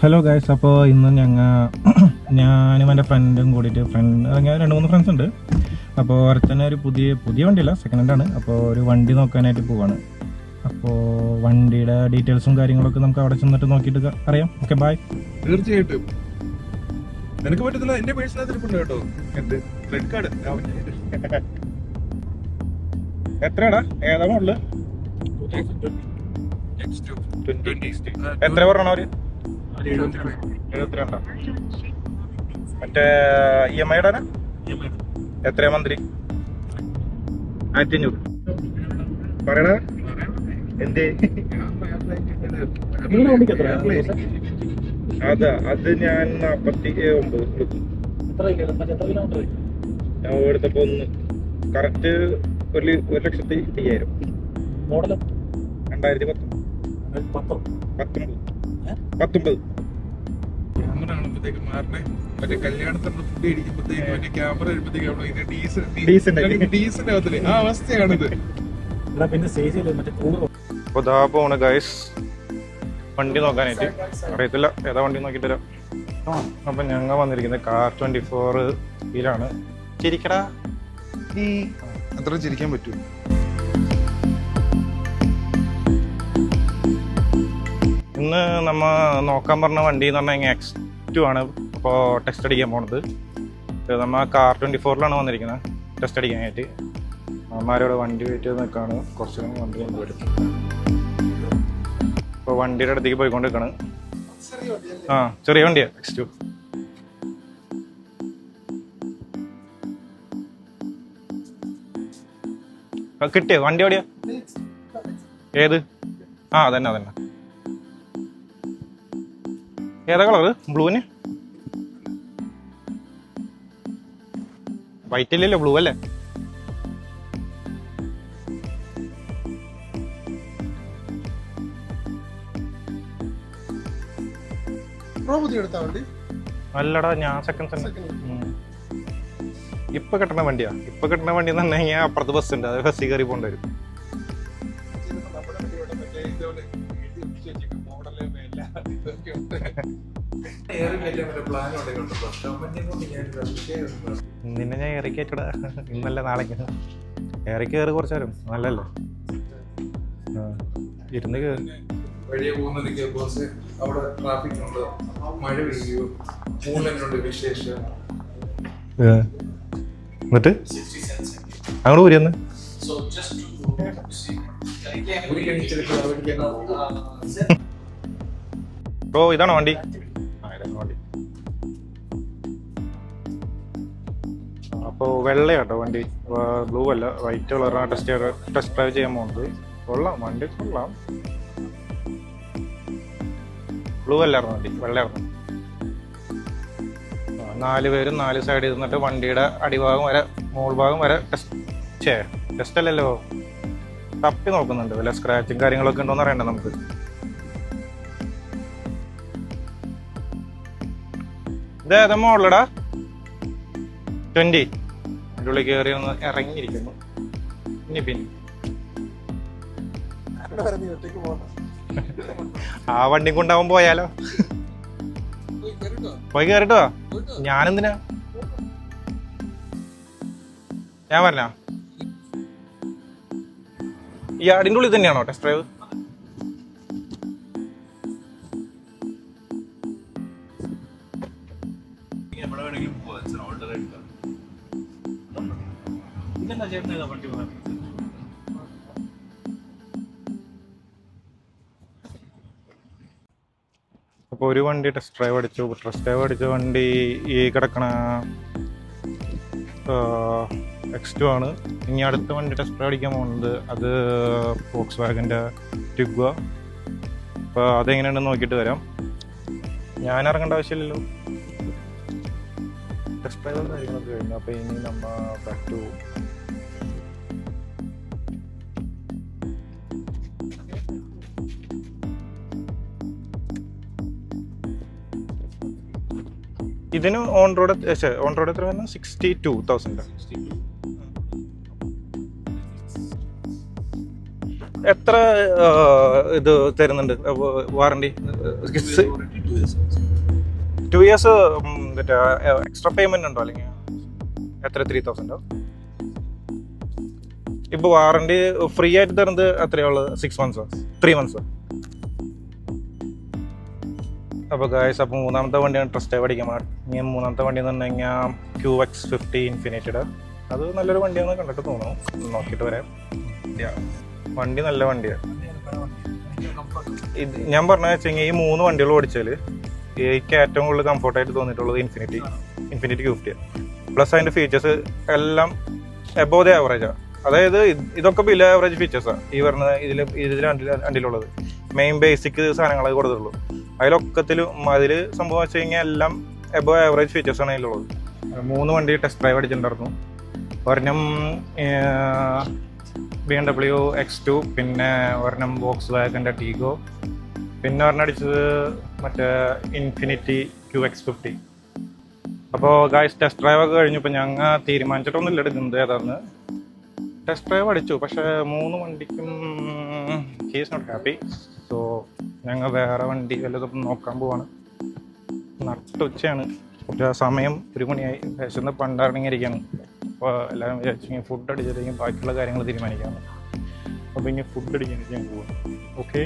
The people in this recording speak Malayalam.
ഹലോ ഗൈസ് അപ്പോൾ ഇന്ന് ഞങ്ങൾ ഞാനും എന്റെ ഫ്രണ്ടും കൂടിയിട്ട് ഫ്രണ്ട് അങ്ങനെ രണ്ട് മൂന്ന് ഫ്രണ്ട്സ് ഉണ്ട്. അപ്പോൾ തന്നെ ഒരു പുതിയ പുതിയ വണ്ടിയല്ല സെക്കൻഡ് ഹാൻഡ് ആണ്. അപ്പോൾ ഒരു വണ്ടി നോക്കാനായിട്ട് പോവാണ്. അപ്പോൾ വണ്ടിയുടെ ഡീറ്റെയിൽസും കാര്യങ്ങളൊക്കെ നമുക്ക് അവിടെ ചെന്നിട്ട് നോക്കിയിട്ട് അറിയാം. ഓക്കെ ബായ് തീർച്ചയായിട്ടും. നിനക്ക് പറ്റുന്നില്ല എന്റെ പേഴ്സണൽ തിരിപ്പുണ്ട് കേട്ടോ. എന്ത്? ക്രെഡിറ്റ് കാർഡ് എത്രയാടാ? ഏതാ മോഡൽ എത്ര പറഞ്ഞ അവർ എഴുപത്തിരണ്ടാ മറ്റേ ഇ എം ഐയുടെ എത്രയാ മന്ത്രി? ആയിരത്തി അഞ്ഞൂറ് പറയണ? എന്തേ? അതാ അത് ഞാൻ നാപ്പത്തി ഒമ്പത് കൊടുക്കും ഞാൻ എടുത്തപ്പോ ഒന്ന്. കറക്റ്റ് ഒരു ഒരു ലക്ഷത്തി അയ്യായിരം. രണ്ടായിരത്തി പത്തൊമ്പത് പത്തൊമ്പത്. പത്തൊമ്പത് മറ്റേ ഫുഡ് മറ്റേ ക്യാമറ വരുമ്പോഴത്തേക്ക് ആ അവസ്ഥയാണിത്. പോണ് ഗൈസ് വണ്ടി നോക്കാനായിട്ട്. അറിയത്തില്ല. ഏതാ വണ്ടി നോക്കിട്ട് തരാം അപ്പൊ ഞങ്ങൾ വന്നിരിക്കുന്നത് കാർ ട്വന്റി ഫോർ ഇതിലാണ് ചിരിക്കടാ. അത്ര ചിരിക്കാൻ പറ്റൂ. ഇന്ന് നമ്മൾ നോക്കാൻ പറഞ്ഞ വണ്ടി എന്ന് പറഞ്ഞാൽ എക്സ് ടു ആണ് അപ്പോൾ ടെസ്റ്റ് അടിക്കാൻ പോണത്. നമ്മൾ നമ്മ കാർ ട്വന്റി ഫോറിലാണ് വന്നിരിക്കുന്നത്. ടെസ്റ്റ് അടിക്കാനായിട്ട്. അമ്മമാരോട് വണ്ടി വെയിറ്റ് ചെയ്ത് നിൽക്കുകയാണ് കുറച്ച് വണ്ടി കൊണ്ട് വരും ഇപ്പോൾ വണ്ടിയുടെ അടുത്തേക്ക് പോയിക്കൊണ്ടിരിക്കുകയാണ് ആ ചെറിയ വണ്ടിയാണ് എക്സ് ടു കിട്ടിയോ? വണ്ടി എവിടെയാ? ഏത്? ആ അതന്നെ അതന്നെ. ഏതാ കളർ ബ്ലൂവിന് വൈറ്റ് ഇല്ലല്ലോ ബ്ലൂ അല്ലേ? അല്ലടാ ഞാൻ സെക്കൻഡ് സെക്കൻഡ് ഇപ്പൊ കിട്ടണ വണ്ടിയാ. ഇപ്പൊ കിട്ടണ വണ്ടി എന്ന് പറഞ്ഞു കഴിഞ്ഞാൽ അപ്പുറത്ത് ബസ് ഉണ്ട്. അത് ബസ്സിൽ കയറി പോകേണ്ടി വരും. നിന്നെ ഞാൻ ഇറക്കിയേച്ചടാ ഇന്നല്ല നാളേക്ക്. ഇറക്കി കയറി കുറച്ച് വരും നല്ലല്ലേ ഇരുന്ന് കയറി. വഴിയെ പോകുന്നതിലേക്ക് ബോസ് അവിടെ ട്രാഫിക് ഉണ്ട് മഴ പെയ്യോ മൂലനുണ്ട് വിശേഷം. എന്നിട്ട്? അങ്ങോട്ട് ഒരു കണിച്ചെടുക്കുക അവർക്ക് ബ്രോ ഇതാണോ വണ്ടി ആ ഇതാണോ വണ്ടി. അപ്പോൾ വെള്ളയാട്ടോ വണ്ടി. ബ്ലൂ അല്ല വൈറ്റ് കളറാണ് ടെസ്റ്റ് ടെസ്റ്റ് ഡ്രൈവ് ചെയ്യാൻ പോകുന്നത് കൊള്ളാം വണ്ടി കൊള്ളാം. ബ്ലൂ അല്ലായിരുന്നു വണ്ടി വെള്ളയായിരുന്നു. നാല് പേരും നാല് സൈഡ് നിന്നിട്ട് വണ്ടിയുടെ അടിഭാഗം വരെ മോൾ ഭാഗം വരെ ടെസ്റ്റ് ചേ ടെസ്റ്റ് അല്ലല്ലോ. തപ്പി നോക്കുന്നുണ്ട് വല്ല സ്ക്രാച്ചും കാര്യങ്ങളൊക്കെ ഉണ്ടോന്ന് അറിയണ്ട നമുക്ക്. ഇത് മോളിലടാ ട്വന്റി. അതിന്റെ കയറി ഒന്ന് ഇറങ്ങിയിരിക്കുന്നു. ഇനി പിന്നെ. ആ വണ്ടി കൊണ്ടാവും പോയാലോ? പോയി കയറിട്ടോ ഞാനെന്തിനാ? ഞാൻ പറഞ്ഞ ഈ ആടിന്റെ ഉള്ളിൽ തന്നെയാണോ ടെസ്റ്റ് ഡ്രൈവ് അപ്പോൾ ഒരു വണ്ടി ടെസ്റ്റ് ഡ്രൈവ് അടിച്ചു. ടെസ്റ്റ് ഡ്രൈവ് അടിച്ച വണ്ടി ഈ കിടക്കണ എക്സ് ടു ആണ്. ഇനി അടുത്ത വണ്ടി ടെസ്റ്റ് ഡ്രൈവ് അടിക്കാൻ പോകുന്നത് അത് ഫോക്സ് വാഗന്റെ ടിഗ്വ അപ്പോൾ അതെങ്ങനെയാണെന്ന് നോക്കിയിട്ട് വരാം. ഞാൻ ഇറങ്ങേണ്ട ആവശ്യമില്ലല്ലോ. ടെസ്റ്റ് കാര്യങ്ങളൊക്കെ കഴിഞ്ഞു. ഇനി നമ്മ ബാക്ക് ഇതിന് ഓൺ റോഡ് ഓൺ റോഡ് എത്ര വരുന്നത് സിക്സ്റ്റി ടു തൗസൻഡ് എത്ര ഇത് തരുന്നുണ്ട്? വാറണ്ടി ടു ഇയേഴ്സ് മറ്റേ എക്സ്ട്രാ പേയ്മെന്റ് ഉണ്ടോ അല്ലെങ്കിൽ എത്ര? ത്രീ തൗസൻഡോ ഇപ്പോൾ വാറണ്ടി ഫ്രീ ആയിട്ട് തരുന്നത് എത്രയുള്ളത് സിക്സ് മന്ത്സോ ത്രീ മന്ത്സോ അപ്പോൾ ഗായ്സ് അപ്പോൾ മൂന്നാമത്തെ വണ്ടിയാണ് ട്രസ്റ്റ് പഠിക്കാൻ ഇനി മൂന്നാമത്തെ വണ്ടി എന്ന് പറഞ്ഞു കഴിഞ്ഞാൽ ക്യൂ എക്സ് ഫിഫ്റ്റി ഇൻഫിനിറ്റിയുടെ അത് നല്ലൊരു വണ്ടിയാണെന്ന് കണ്ടിട്ട് തോന്നുന്നു. നോക്കിയിട്ട് വരാം. വണ്ടി നല്ല വണ്ടിയാണ്. ഇത് ഞാൻ പറഞ്ഞ വെച്ചെങ്കിൽ ഈ മൂന്ന് വണ്ടികൾ ഓടിച്ചാൽ എനിക്ക് ഏറ്റവും കൂടുതൽ കംഫർട്ടായിട്ട് തോന്നിയിട്ടുള്ളത് ഇൻഫിനിറ്റി ഇൻഫിനിറ്റി ഫിഫ്റ്റി പ്ലസ് അതിന്റെ ഫീച്ചേഴ്സ് എല്ലാം എബോ ദ ആവറേജാണ് അതായത് ഇതൊക്കെ ബിലോ ആവറേജ് ഫീച്ചേഴ്സാണ് ഈ പറഞ്ഞ ഇതിൽ ഇതിൽ രണ്ടിൽ രണ്ടിലുള്ളത്. മെയിൻ ബേസിക് സാധനങ്ങളെ കൊടുത്തുള്ളൂ അതിലൊക്കത്തിലും അതിൽ സംഭവം വെച്ച് കഴിഞ്ഞാൽ എല്ലാം എബോ ആവറേജ് ഫീച്ചേഴ്സാണ് അതിലുള്ളത്. മൂന്ന് വണ്ടി ടെസ്റ്റ് ഡ്രൈവ് അടിച്ചിട്ടുണ്ടായിരുന്നു. ഒരെണ്ണം B M W X two പിന്നെ ഒരെണ്ണം ബോക്സ് വാഗന്റെ ടീഗോ പിന്നെ ഒരെണ്ണം അടിച്ചത് മറ്റേ ഇൻഫിനിറ്റി ക്യൂ എക്സ് ഫിഫ്റ്റി അപ്പോൾ ഗായ്സ് ടെസ്റ്റ് ഡ്രൈവ് ഒക്കെ കഴിഞ്ഞപ്പോൾ ഞങ്ങൾ തീരുമാനിച്ചിട്ടൊന്നുമില്ല എടുക്കുന്നത് ഏതാന്ന്. ടെസ്റ്റ് ഡ്രൈവ് അടിച്ചു. പക്ഷേ മൂന്ന് വണ്ടിക്കും ഹീസ് നോട്ട് ഹാപ്പി സോ ഞങ്ങൾ വേറെ വണ്ടി വല്ലതും നോക്കാൻ പോവാണ്. നട്ടുച്ചയാണ് സമയം ഒരു മണിയായി. വിശന്ന് പണ്ടിറങ്ങിയിരിക്കുകയാണ് അപ്പോൾ എല്ലാവരും വിചാരിച്ചു ഫുഡ് അടിച്ചിട്ടെങ്കിൽ ബാക്കിയുള്ള കാര്യങ്ങൾ തീരുമാനിക്കാമെന്ന് അപ്പോൾ ഇനി ഫുഡ് അടിക്കാൻ ഞാൻ പോവാം ഓക്കെ